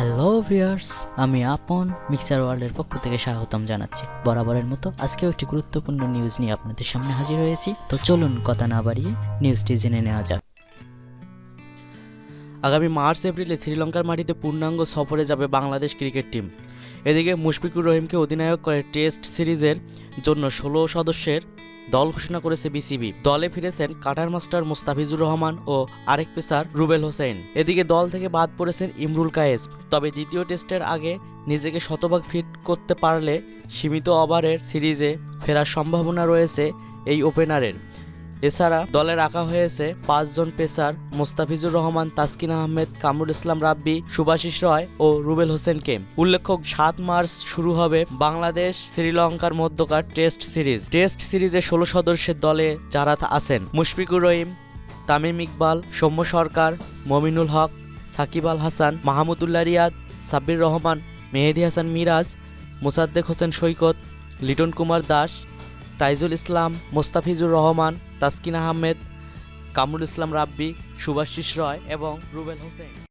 Hello viewers আমি আপন mixer ওয়ার্ল্ডের পক্ষ থেকে স্বাগতম জানাচ্ছি। বরাবরের মতো আজকেও একটি গুরুত্বপূর্ণ নিউজ নিয়ে আপনাদের সামনে হাজির হয়েছি। তো চলুন কথা না বাড়িয়ে নিউজটি জেনে নেওয়া যাক। আগামী মার্চ, এপ্রিলে শ্রীলঙ্কার মাটিতে পূর্ণাঙ্গ সফরে যাবে বাংলাদেশ ক্রিকেট টিম। এদিকে মুশফিকুর রহিমকে অধিনায়ক করে টেস্ট সিরিজের জন্য ষোলো সদস্যের দল ঘোষণা করেছে বিসিবি। দলে ফিরেছেন কাটার মাস্টার মুস্তাফিজুর রহমান ও আরেক পেসার রুবেল হোসেন। এদিকে দল থেকে বাদ পড়েছেন ইমরুল কায়েস। তবে দ্বিতীয় টেস্টের আগে নিজেকে শতভাগ ফিট করতে পারলে সীমিত ওভারের সিরিজে ফেরার সম্ভাবনা রয়েছে এই ওপেনারের। এছাড়া দলে রাখা হয়েছে পাঁচজন পেসার মোস্তাফিজুর রহমান, তাসকিন আহমেদ, কামরুল ইসলাম রাব্বি সুভাশিস রয় ও রুবেল হোসেনকে। উল্লেখ্য, সাত মার্চ শুরু হবে বাংলাদেশ শ্রীলঙ্কার মধ্যকার টেস্ট সিরিজ। টেস্ট সিরিজে ষোলো সদস্যের দলে যারা আছেন, মুশফিকুর রহিম, তামিম ইকবাল, সৌম্য সরকার, মমিনুল হক, সাকিব আল হাসান, মাহমুদুল্লাহ রিয়াদ, সাব্বির রহমান, মেহেদি হাসান মিরাজ, মোসাদ্দেক হোসেন সৈকত, লিটন কুমার দাস তাইজুল ইসলাম মোস্তাফিজুর রহমান তাসকিন আহমেদ কামরুল ইসলাম রাব্বি সুভাষিস রয় এবং রুবেল হোসেন।